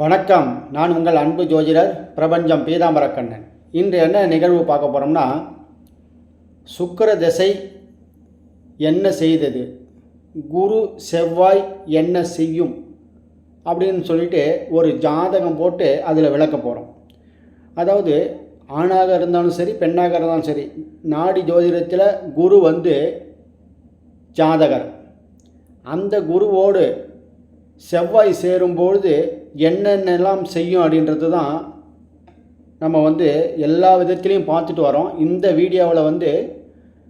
வணக்கம். நான் உங்கள் அன்பு ஜோதிடர் பிரபஞ்சம் பீதாம்பரக்கண்ணன் இன்று என்ன நிகழ்வு பார்க்க போகிறோம்னா சுக்கிர திசை என்ன செய்தது? குரு செவ்வாய் என்ன செய்யும்? அப்படின்னு சொல்லிட்டு ஒரு ஜாதகம் போட்டு அதில் விளக்க போகிறோம் அதாவது ஆணாக இருந்தாலும் சரி பெண்ணாக இருந்தாலும் சரி நாடி ஜோதிடத்தில் குரு வந்து ஜாதகர். அந்த குருவோடு செவ்வாய் சேரும்பொழுது என்னென்னலாம் செய்யும் அப்படின்றது தான் நம்ம வந்து எல்லா விதத்துலேயும் பார்த்துட்டு வரோம். இந்த வீடியோவில் வந்து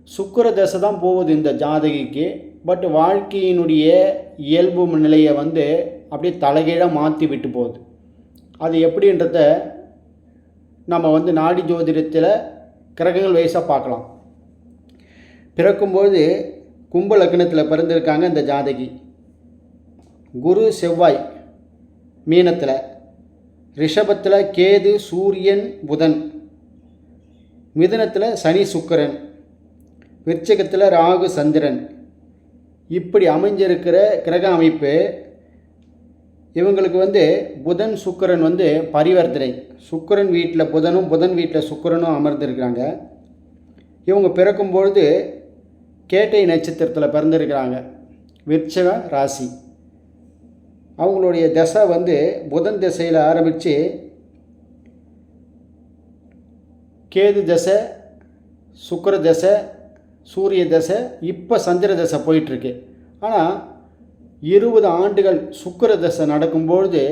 சுக்கர தசை தான் போகுது இந்த ஜாதகிக்கு. பட் வாழ்க்கையினுடைய இயல்பு நிலையை வந்து அப்படியே தலைகீழாக மாற்றி விட்டு போகுது. அது எப்படின்றத நம்ம வந்து நாடி ஜோதிடத்தில் கிரகங்கள் வயசாக பார்க்கலாம். பிறக்கும்போது கும்ப லக்னத்தில் பிறந்திருக்காங்க இந்த ஜாதகி. குரு செவ்வாய். மீனத்தில். ரிஷபத்தில் கேது சூரியன் புதன். மிதுனத்தில் சனி சுக்கிரன். விருச்சகத்தில் ராகு சந்திரன். இப்படி அமைஞ்சிருக்கிற கிரக அமைப்பு இவங்களுக்கு வந்து புதன் சுக்கிரன் வந்து பரிவர்த்தனை. சுக்கிரன் வீட்டில் புதனும் புதன் வீட்டில் சுக்கிரனும் அமர்ந்திருக்கிறாங்க. இவங்க பிறக்கும்பொழுது கேட்டை நட்சத்திரத்தில் பிறந்திருக்கிறாங்க. விருச்சக ராசி. அவங்களுடைய தசை வந்து புதன் திசையில் ஆரம்பித்து கேது தசை சுக்கர தசை சூரிய தசை இப்போ சந்திர தசை போயிட்டுருக்கு. ஆனால் இருபது ஆண்டுகள் சுக்கர தசை நடக்கும்பொழுது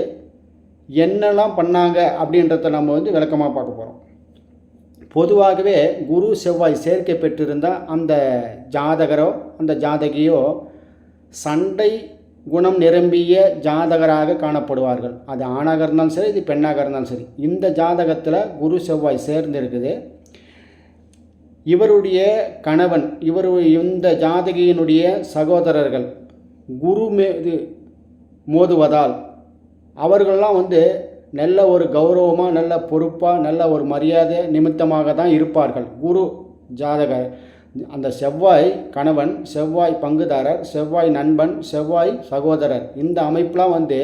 என்னெல்லாம் பண்ணாங்க அப்படின்றத நம்ம வந்து விளக்கமாக பார்க்க போகிறோம் பொதுவாகவே குரு செவ்வாய் சேர்க்கை பெற்றிருந்தால் அந்த ஜாதகரோ அந்த ஜாதகியோ சண்டை குணம் நிரம்பிய ஜாதகராக காணப்படுவார்கள். அது ஆணாக இருந்தாலும் சரி இது பெண்ணாக இருந்தாலும் சரி. இந்த ஜாதகத்தில் குரு செவ்வாய் சேர்ந்து இருக்குது இவருடைய கணவன் இவர் இந்த ஜாதகியினுடைய சகோதரர்கள் குரு மீது மோதுவதால் அவர்கள்லாம் வந்து நல்ல ஒரு கௌரவமாக நல்ல பொறுப்பாக நல்ல ஒரு மரியாதை நிமித்தமாக தான் இருப்பார்கள். குரு ஜாதகர் அந்த செவ்வாய் கணவன் செவ்வாய் பங்குதாரர் செவ்வாய் நண்பன் செவ்வாய் சகோதரர். இந்த அமைப்பெலாம் வந்து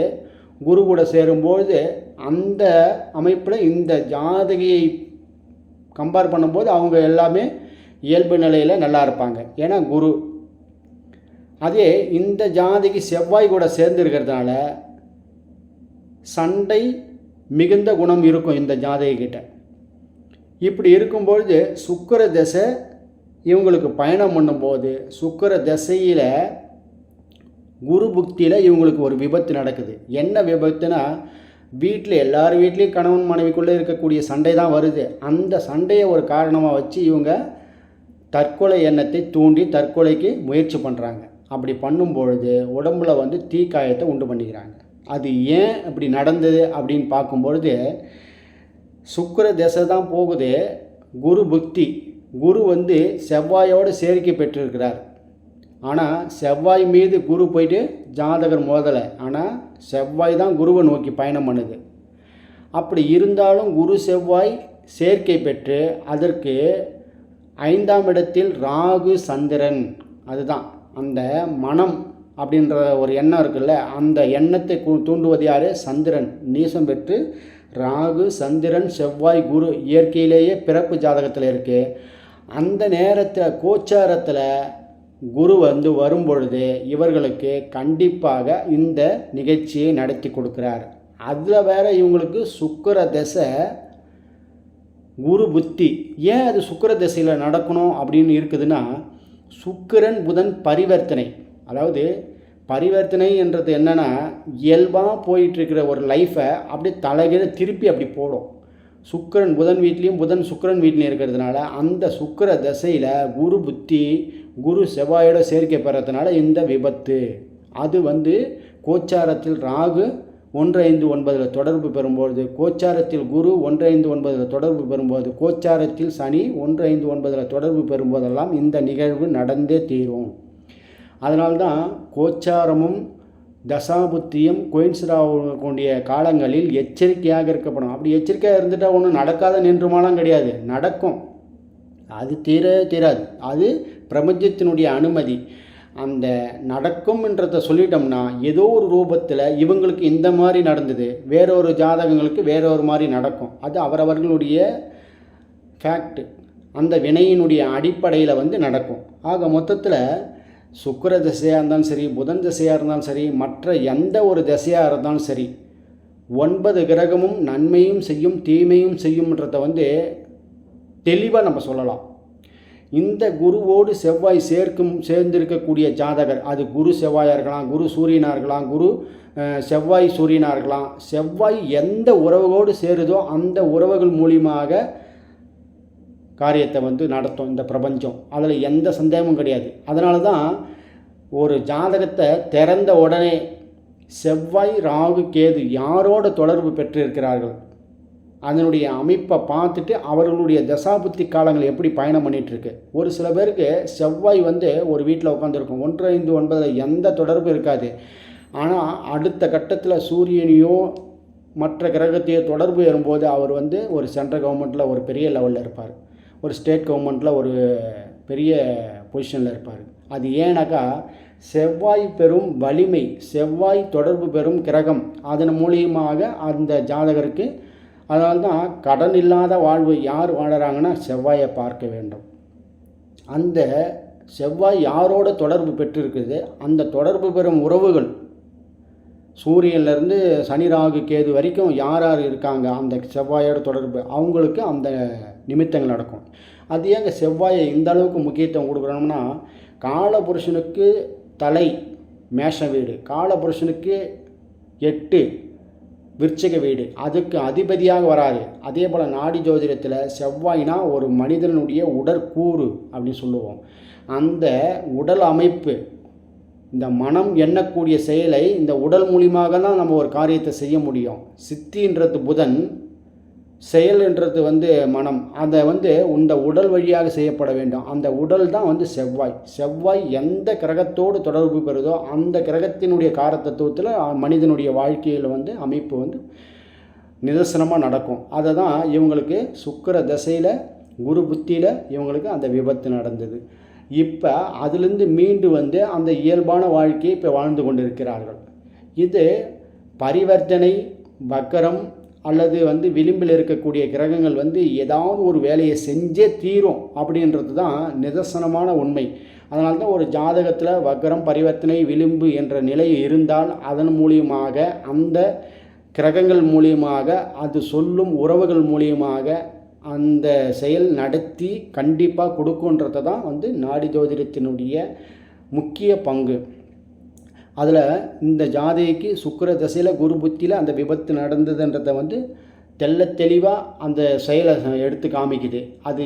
குரு கூட சேரும்போது அந்த அமைப்பில் இந்த ஜாதகியை கம்பேர் பண்ணும்போது அவங்க எல்லாமே இயல்பு நிலையில் நல்லா இருப்பாங்க. ஏன்னா குரு. அதே இந்த ஜாதிக்கு செவ்வாய் கூட சேர்ந்துருக்கிறதுனால சண்டை மிகுந்த குணம் இருக்கும் இந்த ஜாதகிக்கிட்ட இப்படி இருக்கும்பொழுது சுக்கர தசை இவங்களுக்கு பயணம் பண்ணும்போது சுக்கர திசையில் குரு புக்தியில் இவங்களுக்கு ஒரு விபத்து நடக்குது. என்ன விபத்துனா வீட்டில் எல்லார் வீட்லேயும் கணவன் மனைவிக்குள்ளே இருக்கக்கூடிய சண்டை தான் வருது. அந்த சண்டையை ஒரு காரணமாக வச்சு இவங்க தற்கொலை எண்ணத்தை தூண்டி தற்கொலைக்கு முயற்சி பண்ணுறாங்க அப்படி பண்ணும்பொழுது உடம்புல வந்து தீக்காயத்தை உண்டு பண்ணிக்கிறாங்க. அது ஏன் அப்படி நடந்தது அப்படின்னு பார்க்கும்பொழுது சுக்கர திசை தான் போகுது குரு புக்தி. குரு வந்து செவ்வாயோடு சேர்க்கை பெற்றிருக்கிறார். ஆனால் செவ்வாய் மீது குரு போயிட்டு ஜாதகர் மோதலை. ஆனால் செவ்வாய் தான் குருவை நோக்கி பயணம் பண்ணுது. அப்படி இருந்தாலும் குரு செவ்வாய் சேர்க்கை பெற்று அதற்கு ஐந்தாம் இடத்தில் ராகு சந்திரன். அதுதான். அந்த மனம் அப்படின்ற ஒரு எண்ணம் இருக்குல்ல அந்த எண்ணத்தை தூண்டுவது யார்? சந்திரன். நீசம் பெற்று ராகு சந்திரன் செவ்வாய் குரு இயற்கையிலேயே பிறப்பு ஜாதகத்தில் இருக்குது அந்த நேரத்தில் கோச்சாரத்தில் குரு வந்து வரும்பொழுது இவர்களுக்கு கண்டிப்பாக இந்த நிகழ்ச்சியை நடத்தி கொடுக்குறார். அதில் வேற இவங்களுக்கு சுக்கர தசை குரு புத்தி. ஏன் அது சுக்கர திசையில் நடக்கணும் அப்படின்னு இருக்குதுன்னா சுக்கிரன் புதன் பரிவர்த்தனை. அதாவது பரிவர்த்தனை என்றது என்னென்னா இயல்பாக போயிட்டுருக்கிற ஒரு லைஃப்பை அப்படியே தலைகீழ திருப்பி அப்படி போடும். சுக்கரன் புதன் வீட்லேயும் புதன் சுக்கரன் வீட்லேயும் இருக்கிறதுனால அந்த சுக்கர தசையில் குரு புத்தி குரு செவ்வாயோட சேர்க்கை பெறதுனால இந்த விபத்து. அது வந்து கோச்சாரத்தில் ராகு ஒன்று ஐந்து ஒன்பதில் தொடர்பு பெறும்போது கோச்சாரத்தில் குரு ஒன்று ஐந்து ஒன்பதில் தொடர்பு பெறும்போது கோச்சாரத்தில் சனி ஒன்று ஐந்து ஒன்பதில் தொடர்பு பெறும்போதெல்லாம் இந்த நிகழ்வு நடந்தே தீரும். அதனால்தான் கோச்சாரமும் தசாபுத்தியும் கோயின்சிடாகக்கூடிய காலங்களில் எச்சரிக்கையாக இருக்கப்படும். அப்படி எச்சரிக்கையாக இருந்துட்டால் ஒன்றும் நடக்காத நின்றுமாலாம் கிடையாது. நடக்கும். அது தீர தீராது. அது பிரபஞ்சத்தினுடைய அனுமதி. அந்த நடக்கும்ன்றத சொல்லிட்டோம்னா ஏதோ ஒரு ரூபத்தில் இவங்களுக்கு இந்த மாதிரி நடந்தது வேறொரு ஜாதகங்களுக்கு வேற ஒரு மாதிரி நடக்கும். அது அவரவர்களுடைய ஃபேக்ட் அந்த வினையினுடைய அடிப்படையில் வந்து நடக்கும். ஆக மொத்தத்தில் சுக்கிர திசையாக இருந்தாலும் சரி புதன் திசையாக இருந்தாலும் சரி மற்ற எந்த ஒரு திசையாக இருந்தாலும் சரி ஒன்பது கிரகமும் நன்மையும் செய்யும் தீமையும் செய்யும்ன்றத வந்து தெளிவாக நம்ம சொல்லலாம். இந்த குருவோடு செவ்வாய் சேர்க்கும் சேர்ந்திருக்கக்கூடிய ஜாதகர் அது குரு செவ்வாயாக இருக்கலாம் குரு சூரியனாக இருக்கலாம் குரு செவ்வாய் சூரியனாக இருக்கலாம் செவ்வாய் எந்த உறவுகளோடு சேருதோ அந்த உறவுகள் மூலியமாக காரியத்தை வந்து நடத்தும் இந்த பிரபஞ்சம். அதில் எந்த சந்தேகமும் கிடையாது. அதனால தான் ஒரு ஜாதகத்தை திறந்த உடனே செவ்வாய் ராகு கேது யாரோட தொடர்பு பெற்றிருக்கிறார்கள்? அதனுடைய அமைப்பை பார்த்துட்டு அவர்களுடைய தசாபுத்தி காலங்கள் எப்படி பயணம் பண்ணிகிட்ருக்கு ஒரு சில பேருக்கு செவ்வாய் வந்து ஒரு வீட்டில் உட்காந்துருக்கும் ஒன்று ஐந்து ஒன்பதில் எந்த தொடர்பு இருக்காது. ஆனால் அடுத்த கட்டத்தில் சூரியனையோ மற்ற கிரகத்தையோ தொடர்பு ஏறும்போது அவர் வந்து ஒரு சென்ட்ரல் கவர்மெண்ட்டில் ஒரு பெரிய லெவலில் இருப்பார். ஒரு ஸ்டேட் கவர்மெண்ட்டில் ஒரு பெரிய பொசிஷனில் இருப்பார். அது ஏன்னாக்கா செவ்வாய் பெறும் வலிமை செவ்வாய் தொடர்பு பெறும் கிரகம் அதன் மூலியமாக அந்த ஜாதகருக்கு அதனால தான் கடன் இல்லாத வாழ்வு யார் வாழறாங்கன்னா செவ்வாயை பார்க்க வேண்டும். அந்த செவ்வாய் யாரோட தொடர்பு பெற்றிருக்குது அந்த தொடர்பு பெறும் உறவுகள். சூரியன்லேருந்து சனி ராகு கேது வரைக்கும் யார் யார் இருக்காங்க அந்த செவ்வாயோட தொடர்பு அவங்களுக்கு அந்த நிமித்தங்கள் நடக்கும். அது ஏங்க செவ்வாயை இந்த அளவுக்கு முக்கியத்துவம் கொடுக்குறோம்னா காலபுருஷனுக்கு தலை மேஷ வீடு காலபுருஷனுக்கு எட்டு விருச்சிக வீடு அதுக்கு அதிபதியாக வராது அதே போல் நாடி ஜோதிடத்தில் செவ்வாய்னா ஒரு மனிதனுடைய உடற்கூறு அப்படின்னு சொல்லுவோம். அந்த உடல் அமைப்பு இந்த மனம் எண்ணக்கூடிய செயலை இந்த உடல் மூலியமாக தான் நம்ம ஒரு காரியத்தை செய்ய முடியும். சித்தின்றது புதன் செயல்ன்றது வந்து மனம். அதை வந்து இந்த உடல் வழியாக செய்யப்பட வேண்டும். அந்த உடல் தான் வந்து செவ்வாய். செவ்வாய் எந்த கிரகத்தோடு தொடர்பு பெறுதோ அந்த கிரகத்தினுடைய காரத்தத்துவத்தில் மனிதனுடைய வாழ்க்கையில் வந்து அமைப்பு வந்து நிதர்சனமாக நடக்கும். அதை தான் இவங்களுக்கு சுக்கிர தசையில் குரு புத்தியில் இவங்களுக்கு அந்த விபத்து நடந்தது. இப்போ அதிலிருந்து மீண்டு வந்து அந்த இயல்பான வாழ்க்கையை இப்போ வாழ்ந்து கொண்டிருக்கிறார்கள். இது பரிவர்த்தனை வக்கரம் அல்லது வந்து விளிம்பில் இருக்கக்கூடிய கிரகங்கள் வந்து ஏதாவது ஒரு வேலையை செஞ்சே தீரும் அப்படின்றது தான் நிதர்சனமான உண்மை. அதனால தான் ஒரு ஜாதகத்தில் வக்கரம் பரிவர்த்தனை விளிம்பு என்ற நிலை இருந்தால் அதன் மூலியமாக அந்த கிரகங்கள் மூலியமாக அது சொல்லும் உறவுகள் மூலியமாக அந்த செயல் நடத்தி கண்டிப்பாக கொடுக்குன்றதை தான் வந்து நாடி ஜோதிடத்தினுடைய முக்கிய பங்கு. அதில் இந்த ஜாதகிக்கு சுக்கிர தசையில் குரு புத்தியில் அந்த விபத்து நடந்ததுன்றதை வந்து தெள்ள தெளிவாக அந்த செயலை எடுத்து காமிக்குது. அது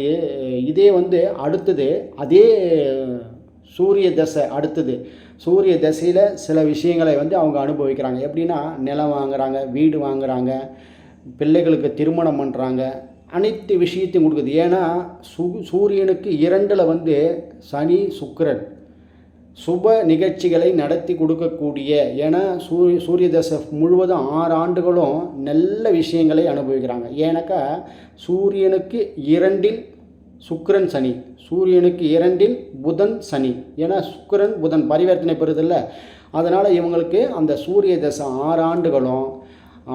இதே வந்து அடுத்தது அதே சூரிய தசை அடுத்தது. சூரிய தசையில் சில விஷயங்களை வந்து அவங்க அனுபவிக்கிறாங்க. எப்படின்னா நிலம் வாங்குறாங்க வீடு வாங்குறாங்க பிள்ளைகளுக்கு திருமணம் பண்ணுறாங்க அனைத்து விஷயத்தையும் கொடுக்குது. ஏன்னா சு சூரியனுக்கு இரண்டில் வந்து சனி சுக்கரன். சுப நிகழ்ச்சிகளை நடத்தி கொடுக்கக்கூடிய ஏன்னா சூரிய சூரிய தசை முழுவதும் ஆறு ஆண்டுகளும் நல்ல விஷயங்களை அனுபவிக்கிறாங்க. ஏன்னாக்கா சூரியனுக்கு இரண்டில் சுக்கிரன் சனி சூரியனுக்கு இரண்டில் புதன் சனி. ஏன்னா சுக்கிரன் புதன் பரிவர்த்தனை பெறுதில்ல. அதனால் இவங்களுக்கு அந்த சூரிய தசை ஆறு ஆண்டுகளும்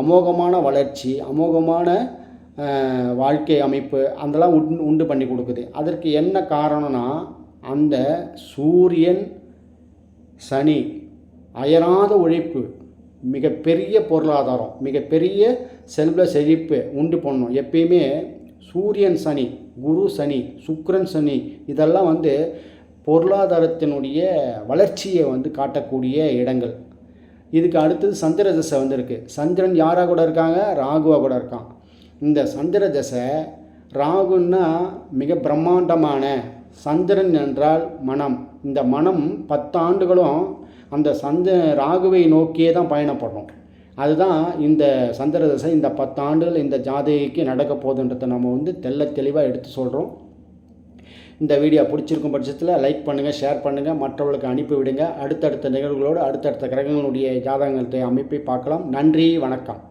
அமோகமான வளர்ச்சி அமோகமான வாழ்க்கை அமைப்பு அதெல்லாம் உண்டு உண்டு பண்ணி கொடுக்குது. அதற்கு என்ன காரணம்னா அந்த சூரியன் சனி அயராத உழைப்பு மிகப்பெரிய பொருளாதாரம் மிகப்பெரிய செல்வ செழிப்பு உண்டு பண்ணணும் எப்பயுமே சூரியன் சனி குரு சனி சுக்ரன் சனி இதெல்லாம் வந்து பொருளாதாரத்தினுடைய வளர்ச்சியை வந்து காட்டக்கூடிய இடங்கள். இதுக்கு அடுத்தது சந்திர தசை வந்திருக்கு. சந்திரன் யாராக கூட இருக்காங்க? ராகுவாக கூட இருக்கான். இந்த சந்திர தசை ராகுன்னா மிக பிரம்மாண்டமான சந்திரன் என்றால் மனம். இந்த மனம் பத்தாண்டுகளும் அந்த சந்த ராகுவை நோக்கியே தான் பயணப்படுறோம் அதுதான் இந்த சந்திர தசை இந்த பத்தாண்டுகள் இந்த ஜாதகிக்கு நடக்க போகுதுன்றதை நம்ம வந்து தெல்ல தெளிவாக எடுத்து சொல்கிறோம் இந்த வீடியோ பிடிச்சிருக்கும் பட்சத்தில் லைக் பண்ணுங்கள் ஷேர் பண்ணுங்கள் மற்றவர்களுக்கு அனுப்பி விடுங்க. அடுத்தடுத்த நிகழ்வுகளோடு அடுத்தடுத்த கிரகங்களுடைய ஜாதகங்களுடைய அமைப்பை பார்க்கலாம். நன்றி வணக்கம்.